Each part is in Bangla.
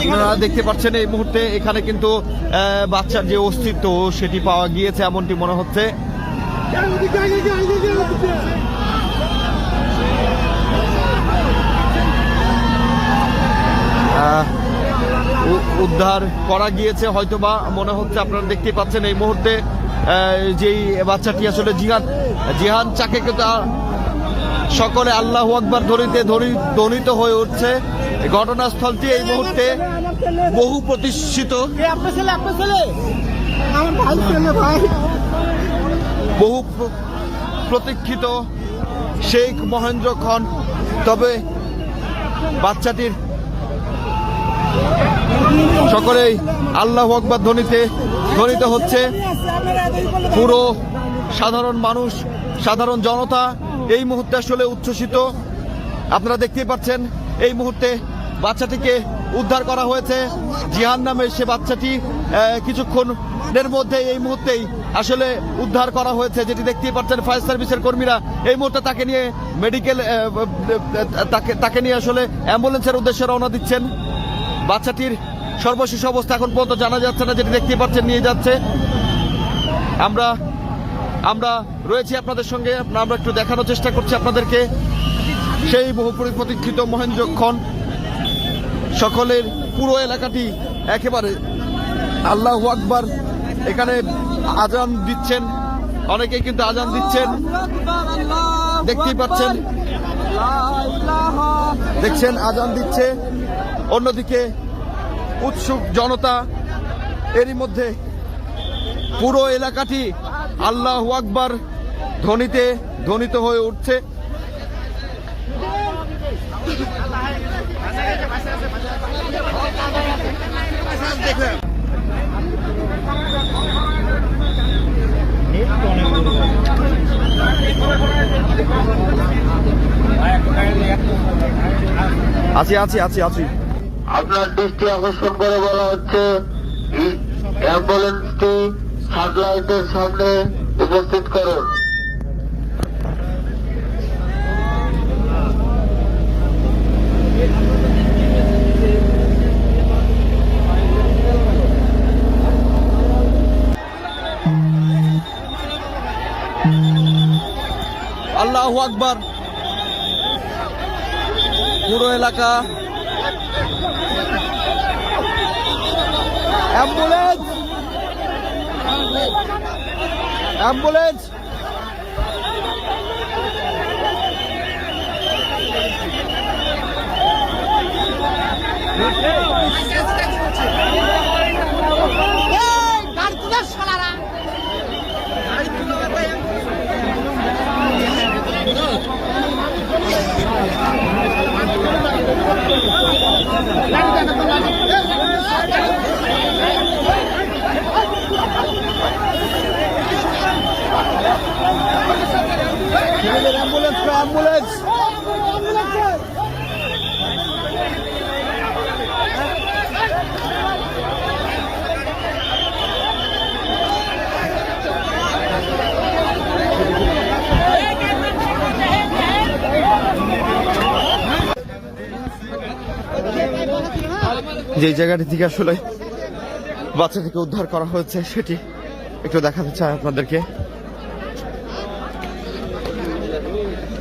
আপনারা দেখতে পাচ্ছেন এই মুহূর্তে এখানে কিন্তু বাচ্চার যে অস্তিত্ব সেটি পাওয়া গিয়েছে এমনটি মনে হচ্ছে। উদ্ধার করা গিয়েছে হয়তোবা মনে হচ্ছে আপনারা দেখতে পাচ্ছেন এই মুহূর্তে আহ, যেই বাচ্চাটি আসলে জিহান জিহান চাকে সকলে আল্লাহ আকবার ধরিতে ধরি- ধ্বনিত হয়ে উঠছে। ঘটনাস্থলটি এই মুহূর্তে বহু প্রতিষ্ঠিত। বহু প্র- প্রতীক্ষিত শেখ মহেন্দ্র খন। তবে বাচ্চাটির সকলেই আল্লাহ আকবর ধ্বনিতে ধ্বনিত হচ্ছে। পুরো সাধারণ মানুষ সাধারণ জনতা এই মুহূর্তে আসলে উচ্ছ্বসিত। আপনারা দেখতেই পাচ্ছেন এই মুহূর্তে বাচ্চাটিকে উদ্ধার করা হয়েছে। জিহান নামের সে বাচ্চাটি কিছুক্ষণের মধ্যে এই মুহূর্তেই আসলে উদ্ধার করা হয়েছে, যেটি দেখতেই পাচ্ছেন ফায়ার সার্ভিসের কর্মীরা। এই মুহূর্তে তাকে নিয়ে মেডিকেল তাকে তাকে নিয়ে আসলে অ্যাম্বুলেন্সের উদ্দেশ্যে রওনা দিচ্ছেন। বাচ্চাটির সর্বশেষ অবস্থা এখন পর্যন্ত জানা যাচ্ছে না, যেটি দেখতেই পাচ্ছেন নিয়ে যাচ্ছে। আমরা আমরা রয়েছি আপনাদের সঙ্গে, আমরা একটু দেখানোর চেষ্টা করছি আপনাদেরকে। সেই বহু প্রতীক্ষিত মহেন্দ্রক্ষণ সকলের পুরো এলাকাটি একেবারে আল্লাহ আকবার, এখানে আজান দিচ্ছেন, অনেকেই কিন্তু আজান দিচ্ছেন। দেখতেই পাচ্ছেন, দেখছেন আজান দিচ্ছে। অন্যদিকে উৎসুক জনতা, এরই মধ্যে পুরো এলাকাটি আল্লাহ আকবার ধ্বনিতে ধ্বনিত হয়ে উঠছে। আছি আছি আছি আছি। আপনার দৃষ্টি আকর্ষণ করে বলা হচ্ছে অ্যাম্বুলেন্সটি সানলাইটের সামনে উপস্থিত করুন। আকবার। পুরো এলাকা। অ্যাম্বুলেন্স। অ্যাম্বুলেন্স। তুলে শালারা অ্যাম্বুলেন্স অ্যাম্বুলেন্স যে জায়গাটি থেকে আসলে বাচ্চাটিকে উদ্ধার করা হয়েছে, সেটি একটু দেখাতে চাই আপনাদেরকে।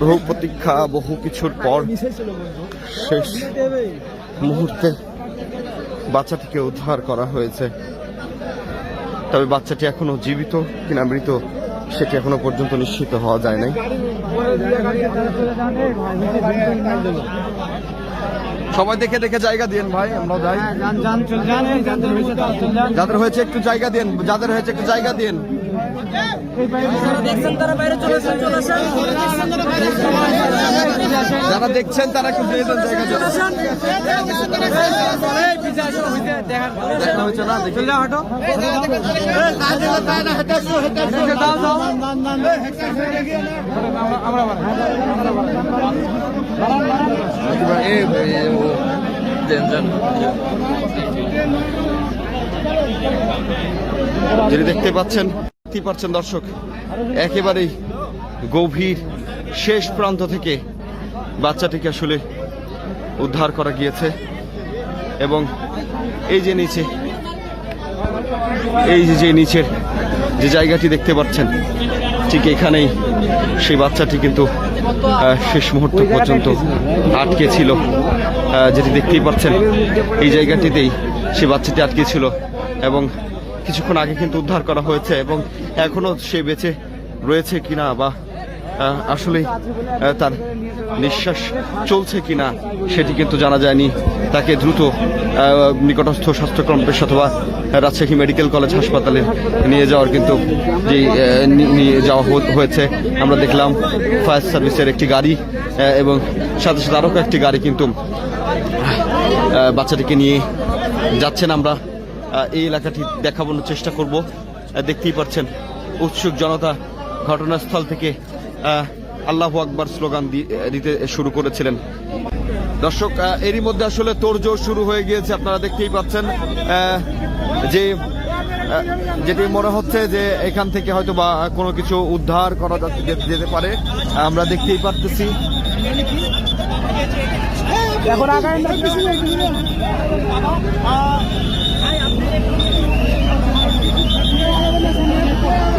বহু প্রতীক্ষা বহু কিছুর পর শেষ মুহূর্তে বাচ্চাটিকে উদ্ধার করা হয়েছে। তবে বাচ্চাটি এখনও জীবিত কিনা মৃত, সেটি এখনও পর্যন্ত নিশ্চিত হওয়া যায় নাই। সবাই দেখে দেখে জায়গা দিন ভাই আমরা যাই যাদের হয়েছে একটু জায়গা দিন যাদের হয়েছে একটু জায়গা দিন যারা দেখছেন তারা একটু দেন জায়গা দেখা হয়েছে না দেখি। হাঁটো। দাও দাও আমরা যেটি দেখতে পাচ্ছেন দেখতে পাচ্ছেন দর্শক, একেবারেই গভীর শেষ প্রান্ত থেকে বাচ্চাটিকে আসলে উদ্ধার করা গিয়েছে এবং এই যে নিচে, এই যে নিচের যে জায়গাটি দেখতে পাচ্ছেন, ঠিক এখানেই সেই বাচ্চাটি কিন্তু শেষ মুহূর্ত পর্যন্ত আটকে ছিল। যেটি দেখতেই পাচ্ছেন, এই জায়গাটিতেই সেই বাচ্চাটি আটকে ছিল এবং কিছুক্ষণ আগে কিন্তু উদ্ধার করা হয়েছে এবং এখনও সে বেঁচে রয়েছে কিনা বা আহ, আসলেই তার নিঃশ্বাস চলছে কিনা সেটি কিন্তু জানা যায়নি। তাকে দ্রুত নিকটস্থ স্বাস্থ্য কমপ্লেক্স অথবা রাজশাহী মেডিকেল কলেজ হাসপাতালে নিয়ে যাওয়ার কিন্তু যে নিয়ে যাওয়া হয়েছে। আমরা দেখলাম ফায়ার সার্ভিসের একটি গাড়ি এবং সাথে সাথে আরও একটি গাড়ি কিন্তু বাচ্চাটিকে নিয়ে যাচ্ছেন আমরা। এই এলাকাটি দেখানোর চেষ্টা করব। দেখতেই পাচ্ছেন, উৎসুক জনতা ঘটনাস্থল থেকে আল্লাহ আকবার স্লোগান দিতে শুরু করেছিলেন। দর্শক এরই মধ্যে আসলে তোড়জোড় শুরু হয়ে গিয়েছে, আপনারা দেখতেই পাচ্ছেন যে যেটি মনে হচ্ছে যে এখান থেকে হয়তো বা কোনো কিছু উদ্ধার করা যেতে পারে, আমরা দেখতেই পারতেছি। এখন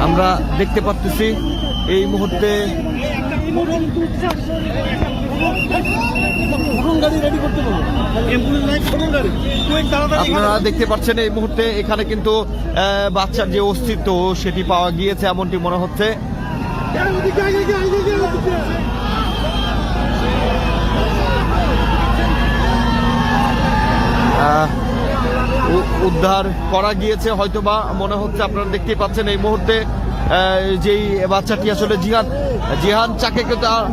আমরা দেখতে পারতেছি এই মুহূর্তে আপনারা দেখতে পাচ্ছেন এই মুহূর্তে এখানে কিন্তু বাচ্চার যে অস্তিত্ব সেটি পাওয়া গিয়েছে, এমনটি মনে হচ্ছে। উদ্ধার করা গিয়েছে হয়তোবা মনে হচ্ছে আপনারা দেখতেই পাচ্ছেন এই মুহূর্তে যেই বাচ্চাটি আসলে জিহান জিহান চাকে আ-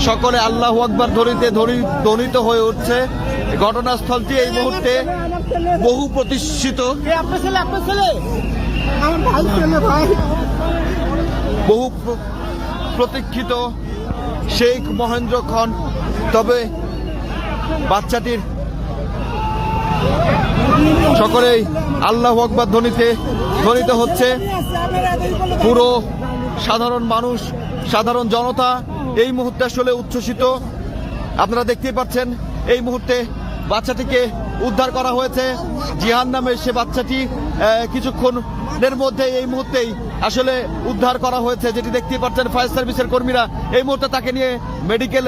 সকলে আল্লাহ আকবার ধরিতে ধরি- ধ্বনিত হয়ে উঠছে। ঘটনাস্থলটি এই মুহূর্তে বহু প্রতিষ্ঠিত। বহু প্র- প্রতীক্ষিত শেখ মহেন্দ্র খন। তবে বাচ্চাটির সকলেই আল্লাহ আকবার ধ্বনিতে ধ্বনিত হচ্ছে। পুরো সাধারণ মানুষ, সাধারণ জনতা এই মুহূর্তে আসলে উচ্ছ্বসিত। আপনারা দেখতেই পাচ্ছেন, এই মুহূর্তে বাচ্চাটিকে উদ্ধার করা হয়েছে। জিহান নামের সে বাচ্চাটি কিছুক্ষণের মধ্যে এই মুহূর্তেই আসলে উদ্ধার করা হয়েছে। যেটি দেখতেই পাচ্ছেন, ফায়ার সার্ভিসের কর্মীরা এই মুহূর্তে তাকে নিয়ে মেডিকেল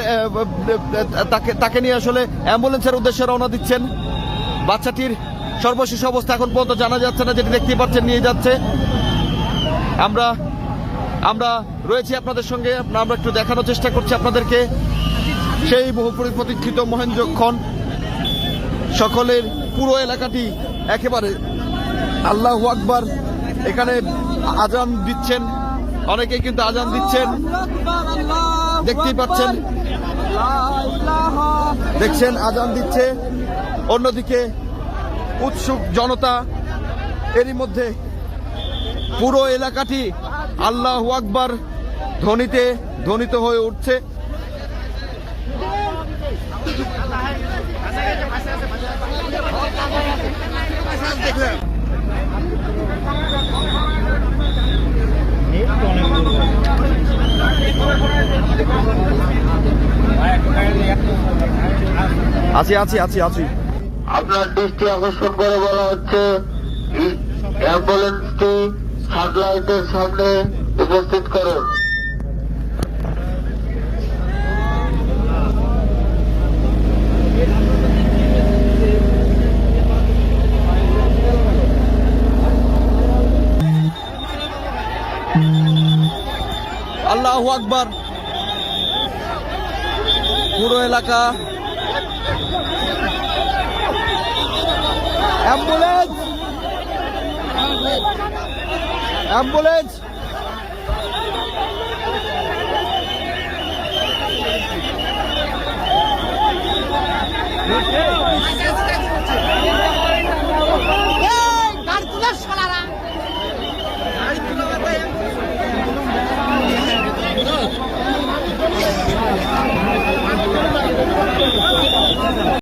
তাকে তাকে নিয়ে আসলে অ্যাম্বুলেন্সের উদ্দেশ্যে রওনা দিচ্ছেন। বাচ্চাটির সর্বশেষ অবস্থা এখন পর্যন্ত জানা যাচ্ছে না, যেটি দেখতেই পাচ্ছেন, নিয়ে যাচ্ছে। আমরা আমরা রয়েছি আপনাদের সঙ্গে আমরা একটু দেখানোর চেষ্টা করছি আপনাদেরকে। সেই বহু পরি- প্রতীক্ষিত মহেন্দ্রক্ষণ সকলের পুরো এলাকাটি একেবারে আল্লাহ আকবার, এখানে আজান দিচ্ছেন। অনেকেই কিন্তু আজান দিচ্ছেন। দেখতেই পাচ্ছেন। দেখছেন, আজান দিচ্ছে। অন্যদিকে উৎসুক জনতা, এরই মধ্যে পুরো এলাকাটি আল্লাহ আকবার ধ্বনিতে ধ্বনিত হয়ে উঠছে। আছি আছি আছি আছি। আপনার দৃষ্টি আকর্ষণ করে বলা হচ্ছে অ্যাম্বুলেন্সটি সানলাইটের সামনে উপস্থিত করুন। আল্লাহ আকবার। পুরো এলাকা অ্যাম্বুলেন্স অ্যাম্বুলেন্স